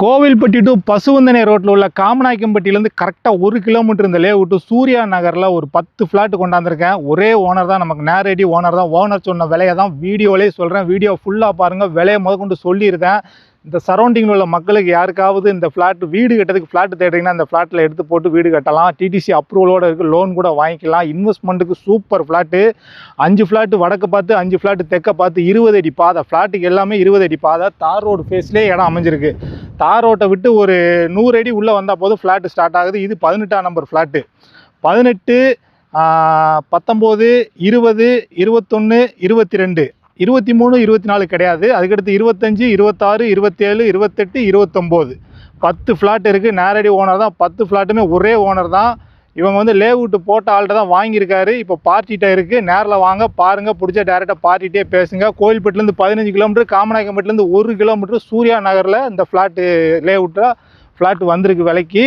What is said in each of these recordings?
Kovilpatti to Pasuvanthanai ரோட்டில் உள்ள காமநாயக்கம்பட்டியிலேருந்து கரெக்டாக ஒரு கிலோமீட்டர் இந்த லேவுட்டு சூர்யா நகரில் ஒரு பத்து ஃப்ளாட் கொண்டாந்துருக்கேன். ஒரே ஓனர் தான் நமக்கு நேரடி ஓனர் தான். ஓனர் சொன்ன விலையை தான் வீடியோலேயே சொல்கிறேன் வீடியோ ஃபுல்லாக பாருங்கள் விலையை முதற்கொண்டு சொல்லியிருக்கேன். இந்த சரௌண்டிங்கில் உள்ள மக்களுக்கு யாருக்காவது இந்த ஃப்ளாட் வீடு கட்டுறதுக்கு ஃப்ளாட் தேடுறீங்கன்னா இந்த ஃப்ளாட்டில் எடுத்து போட்டு வீடு கட்டலாம். டிடிசி அப்ரூவலோட இருக்குது லோன் கூட வாங்கிக்கலாம். இன்வெஸ்ட்மெண்ட்டுக்கு சூப்பர் ஃப்ளாட்டு அஞ்சு ஃப்ளாட்டு வடக்கு பார்த்து அஞ்சு ஃப்ளாட்டு தெற்க பார்த்து இருபது அடி பாதை. ஃப்ளாட்டுக்கு எல்லாமே இருபது அடி பாதை. தார் ரோடு ஃபேஸ்லேயே இடம் அமைஞ்சிருக்கு. தார் ரோட்டை விட்டு ஒரு நூறு அடி உள்ளே வந்தால் போதும். ஃப்ளாட்டு ஸ்டார்ட் ஆகுது. இது பதினெட்டாம் நம்பர் ஃப்ளாட்டு பதினெட்டு பத்தொம்போது இருபது இருபத்தொன்று இருபத்தி ரெண்டு இருபத்தி மூணு இருபத்தி நாலு கிடையாது. அதுக்கடுத்து இருபத்தஞ்சி இருபத்தாறு இருபத்தேழு இருபத்தெட்டு இருபத்தொம்போது. பத்து ஃப்ளாட் இருக்குது நேரடி ஓனர் தான். பத்து ஃப்ளாட்டுமே ஒரே ஓனர் தான். இவங்க வந்து லேவுட்டு போட்ட ஆள்கிட்ட தான் வாங்கியிருக்காரு. இப்போ பார்ட்டிகிட்ட இருக்குது நேரில் வாங்க பாருங்கள் பிடிச்ச டேரெக்டாக பார்ட்டிகிட்டே பேசுங்க. கோயில்பேட்டிலேருந்து பதினஞ்சு கிலோமீட்டர் காமநாயக்கம்பட்டிலேருந்து ஒரு கிலோமீட்டர் சூர்யா நகரில் இந்த ஃப்ளாட்டு லேவுட்டில் ஃப்ளாட் வந்திருக்கு விலைக்கு.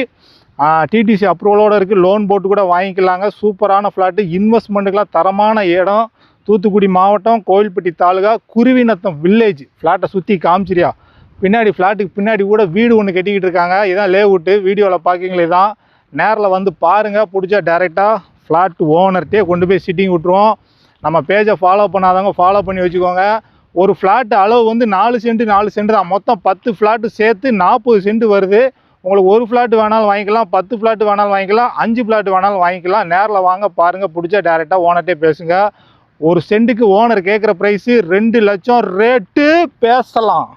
டிடிசி அப்ரூவலோடு இருக்குது லோன் போட்டு கூட வாங்கிக்கலாங்க. சூப்பரான ஃப்ளாட்டு இன்வெஸ்ட்மெண்ட்டுக்கெலாம் தரமான இடம். தூத்துக்குடி மாவட்டம் கோயில்பட்டி தாலுகா குருவிநத்தம் வில்லேஜ் ஃப்ளாட்டை சுற்றி காமிச்சிரியா பின்னாடி ஃப்ளாட்டுக்கு பின்னாடி கூட வீடு ஒன்று கட்டிக்கிட்டு இருக்காங்க. இதான் லேவுட்டு. வீடியோவில் பார்க்கிங்களே தான் நேரில் வந்து பாருங்கள் பிடிச்சா டேரெக்டாக ஃப்ளாட் ஓனர்கிட்டே கொண்டு போய் சிட்டிங் விட்ருவோம் நம்ம பேஜை ஃபாலோ பண்ணாதவங்க ஃபாலோ பண்ணி வச்சுக்கோங்க. ஒரு ஃப்ளாட்டு அளவு வந்து நாலு சென்ட் நாலு சென்ட் தான். மொத்தம் பத்து ஃப்ளாட்டு சேர்த்து நாற்பது சென்ட் வருது. உங்களுக்கு ஒரு ஃப்ளாட் வேணாலும் வாங்கிக்கலாம் பத்து ஃப்ளாட் வேணாலும் வாங்கிக்கலாம் அஞ்சு ஃப்ளாட் வேணாலும் வாங்கிக்கலாம். நேரில் வாங்க பாருங்கள் பிடிச்சா டேரெக்டாக ஓனர்கிட்டே பேசுங்க. ஒரு சென்ட்டுக்கு ஓனர் கேட்குற ப்ரைஸு ரெண்டு லட்சம் ரேட்டு பேசலாம்.